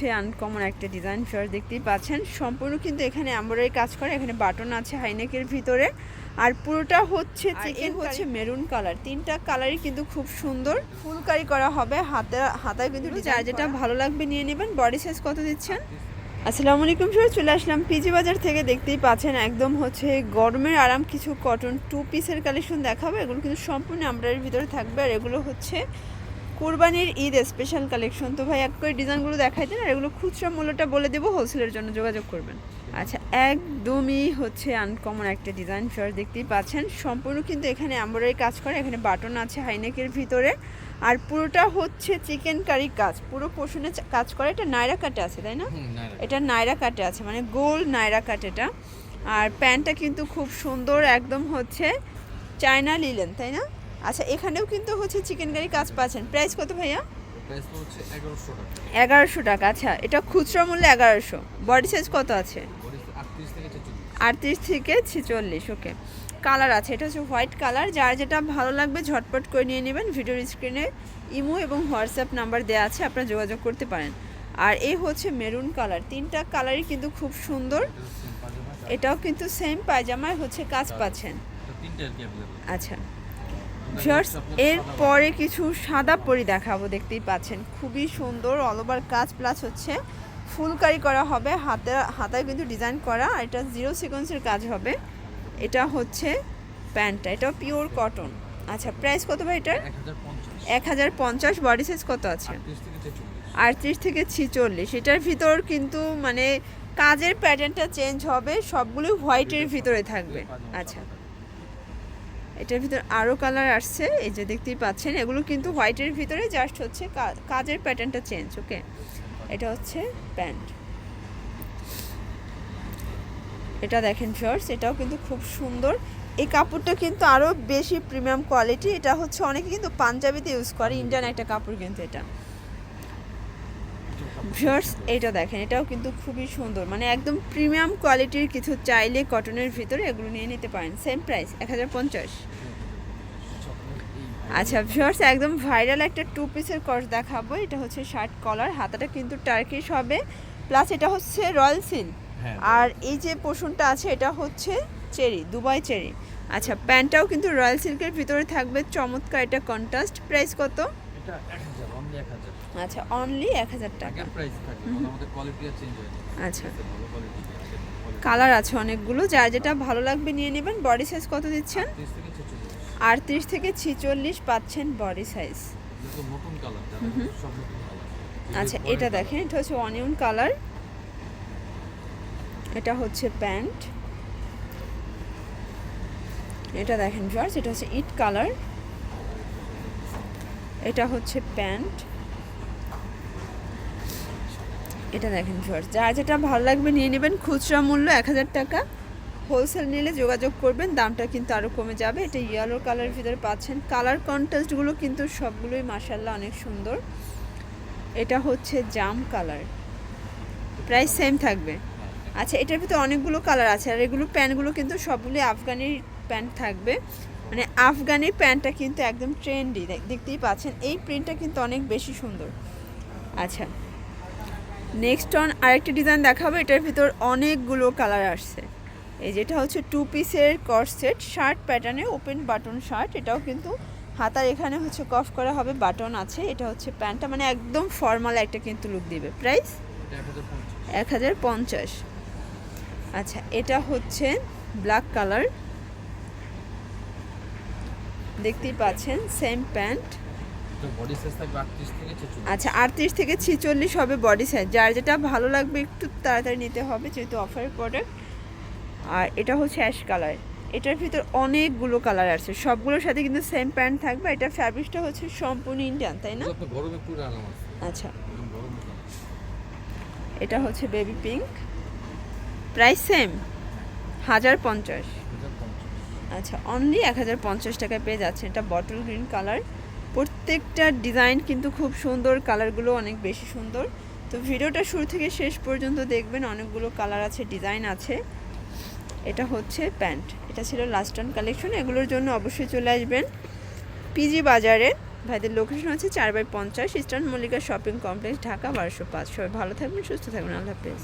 হচ্ছে আনকমন একটা design fair দেখতেই পাচ্ছেন। সম্পূর্ণ কিন্তু এখানে এমব্রয়ডারি কাজ করে এখানে বাটন আছে হাইনেকের ভিতরে। আর পুরোটা হচ্ছে চিকেন হচ্ছে মেরুন কালার তিনটা কালারই কিন্তু খুব সুন্দর। ফুলকারি করা হবে। হাতে হাতায় কিন্তু যার যেটা ভালো লাগবে নিয়ে নেবেন। বডি সাইজ কত দিচ্ছেন? আসসালামু আলাইকুম স্যার চলে আসলাম পিজি বাজার থেকে। দেখতেই পাচ্ছেন একদম হচ্ছে গরমের আরাম কিছু কটন টু পিসের কালেকশন দেখাবো। এগুলো কিন্তু সম্পূর্ণ আমরার ভিতরে থাকবে। আর এগুলো হচ্ছে কোরবানির ঈদ স্পেশাল কালেকশন তো ভাই এক করে ডিজাইনগুলো দেখাই দেন আর এগুলো খুচরা মূল্যটা বলে দেবো হোলসেলের জন্য যোগাযোগ করবেন। আচ্ছা একদমই হচ্ছে আনকমন একটা ডিজাইন ফেয়ার দেখতেই পাচ্ছেন। সম্পূর্ণ কিন্তু এখানে এমব্রয়ডারি কাজ করে এখানে বাটন আছে হাইনেকের ভিতরে। আর পুরোটা হচ্ছে চিকেন কারি কাজ পুরো পোষণে কাজ করে। এটা নায়রা কাটে আছে তাই না? এটা নায়রা কাটে আছে মানে গোল নায়রা কাট এটা। আর প্যান্টটা কিন্তু খুব সুন্দর একদম হচ্ছে চায়না লিলেন তাই না? আচ্ছা এখানেও কিন্তু হচ্ছে চিকেন কারি কাজ পাচ্ছেন। প্রাইস কত ভাইয়া? এগারোশো টাকা। আচ্ছা এটা খুচরা মূল্য এগারোশো। বডি সাইজ কত আছে? আটত্রিশ থেকে ছেচল্লিশ। ওকে কালার আছে এটা হচ্ছে হোয়াইট কালার যার যেটা ভালো লাগবে ঝটপট করে নিয়ে নেবেন। ভিডিওর স্ক্রিনে ইমো এবং হোয়াটসঅ্যাপ নাম্বার দেওয়া আছে আপনারা যোগাযোগ করতে পারেন। আর এই হচ্ছে মেরুন কালার তিনটা কালারই কিন্তু খুব সুন্দর। এটাও কিন্তু সেম পায়জামায় হচ্ছে কাজ পাচ্ছেন। আচ্ছা। ভিউয়ার্স এরপরে কিছু সাদা পরি দেখাবো দেখতেই পাচ্ছেন। খুবই সুন্দর অল ওভার কাজ প্লাস হচ্ছে ফুলকারি করা হবে হাতে হাতায় কিন্তু ডিজাইন করা আর এটা জিরো সিকোয়েন্সের কাজ হবে। এটা হচ্ছে প্যান্টটা এটা পিওর কটন আচ্ছা প্রাইস কত ভাই এটার? এক হাজার পঞ্চাশ। বডি সাইজ কত আছে? আটত্রিশ থেকে আটত্রিশ থেকে ছিচল্লিশ। এটার ভিতর কিন্তু মানে কাজের প্যাটার্নটা চেঞ্জ হবে সবগুলো হোয়াইটের ভিতরে থাকবে। আচ্ছা। এটার ভিতর আরও কালার আসছে, এই যে দেখতেই পাচ্ছেন, এগুলো কিন্তু হোয়াইটের ভিতরে জাস্ট হচ্ছে কাজের প্যাটার্নটা চেঞ্জ ওকে এটা হচ্ছে প্যান্ট। এটা দেখেন শর্টস এটাও কিন্তু খুব সুন্দর। এই কাপড়টা কিন্তু আরও বেশি প্রিমিয়াম কোয়ালিটি এটা হচ্ছে অনেকে কিন্তু পাঞ্জাবিতে ইউজ করে ইন্ডিয়ান একটা কাপড় কিন্তু এটা। ভিউয়ার্স এটা দেখেন এটাও কিন্তু খুবই সুন্দর। মানে একদম প্রিমিয়াম কোয়ালিটির কিছু চাইলে কটনের ভিতরে এগুলো নিয়ে নিতে পারেন। সেম প্রাইস এক হাজার পঞ্চাশ। আচ্ছা ভিউয়ার্স একদম ভাইরাল একটা টু পিসের কস দেখাবো। এটা হচ্ছে শার্ট কলার হাতাটা কিন্তু টার্কিশ হবে। প্লাস এটা হচ্ছে রয়্যাল সিল হ্যাঁ আর এই যে পোষণটা আছে এটা হচ্ছে চেরি দুবাই চেরি আচ্ছা প্যান্টটাও কিন্তু রয়্যাল সিল্কের ভিতরে থাকবে। চমৎকার এটা কন্ট্রাস্ট প্রাইস কত? এটা অনলি আচ্ছা অনলি এক হাজার টাকা। প্রাইস থাকে আমাদের কোয়ালিটি চেঞ্জ হয় আচ্ছা। ভালো কোয়ালিটি কালার আছে অনেকগুলো যার যেটা ভালো লাগবে নিয়ে নেবেন। বডি সাইজ কত দিচ্ছেন? আটত্রিশ থেকে ছেচল্লিশ। পাচ্ছেন বডি সাইজ আচ্ছা এটা দেখেন এটা হচ্ছে অনিয়ন কালার এটা হচ্ছে প্যান্ট। এটা দেখেন জর্জ এটা হচ্ছে ইট কালার এটা হচ্ছে প্যান্ট। এটা দেখেন জর্জ যা যেটা ভালো লাগবে নিয়ে নেবেন। খুচরা মূল্য এক হাজার টাকা। হোলসেল নিলে যোগাযোগ করবেন, দামটা কিন্তু আরও কমে যাবে। এটা ইয়েলো কালারের ভিতরে পাচ্ছেন। কালার কন্ট্রাস্টগুলো কিন্তু সবগুলোই মাসাল্লাহ অনেক সুন্দর। এটা হচ্ছে জাম কালার প্রাইস সেম থাকবে। আচ্ছা এটার ভিতরে অনেকগুলো কালার আছে। আর এগুলো প্যান্টগুলো কিন্তু সবগুলোই আফগানির প্যান্ট থাকবে। মানে আফগানি প্যান্টটা কিন্তু একদম ট্রেন্ডি। দেখতেই পাচ্ছেন এই প্রিন্টটা কিন্তু অনেক বেশি সুন্দর। আচ্ছা নেক্সট অন আরেকটা ডিজাইন দেখাবো এটার ভিতর অনেকগুলো কালার আসছে। এই যেটা হচ্ছে টু পিসের কর সেট শার্ট প্যাটার্নে ওপেন বাটন শার্ট এটাও কিন্তু হাতার এখানে হচ্ছে কফ করা হবে বাটন আছে এটা হচ্ছে প্যান্টটা মানে একদম ফর্মাল একটা কিন্তু লুক দিবে। প্রাইস এক হাজার পঞ্চাশ। আচ্ছা এটা হচ্ছে ব্ল্যাক কালার দেখতেই পাচ্ছেন সেম প্যান্ট আচ্ছা আটত্রিশ থেকে ছিচল্লিশ হবে বডি সাইজ যার যেটা ভালো লাগবে একটু তাড়াতাড়ি নিতে হবে যেহেতু অফারের প্রোডাক্ট আর এটা হচ্ছে অ্যাশ কালার এটার ভিতর অনেকগুলো কালার আছে। সবগুলোর সাথে কিন্তু সেম প্যান্ট থাকবে। এটা ফ্যাব্রিকটা হচ্ছে সম্পূর্ণ ইন্ডিয়ান তাই না? আচ্ছা। এটা হচ্ছে বেবি পিঙ্ক প্রাইস সেম হাজার পঞ্চাশ। আচ্ছা অনলি এক হাজার পঞ্চাশ টাকায় পেয়ে যাচ্ছে। এটা বটল গ্রিন কালার প্রত্যেকটা ডিজাইন কিন্তু খুব সুন্দর কালারগুলো অনেক বেশি সুন্দর। তো ভিডিওটা শুরু থেকে শেষ পর্যন্ত দেখবেন, অনেকগুলো কালার আছে ডিজাইন আছে। এটা হচ্ছে প্যান্ট। এটা ছিল লাস্ট অন কালেকশন এগুলোর জন্য অবশ্যই চলে আসবেন পিজি বাজারে। ভাইদের লোকেশন হচ্ছে চার বাই পঞ্চাশ eastern Mallika shopping complex Dhaka, বারোশো পাঁচ। সবাই ভালো থাকবেন, সুস্থ থাকবেন। আল্লাহ হাফেজ।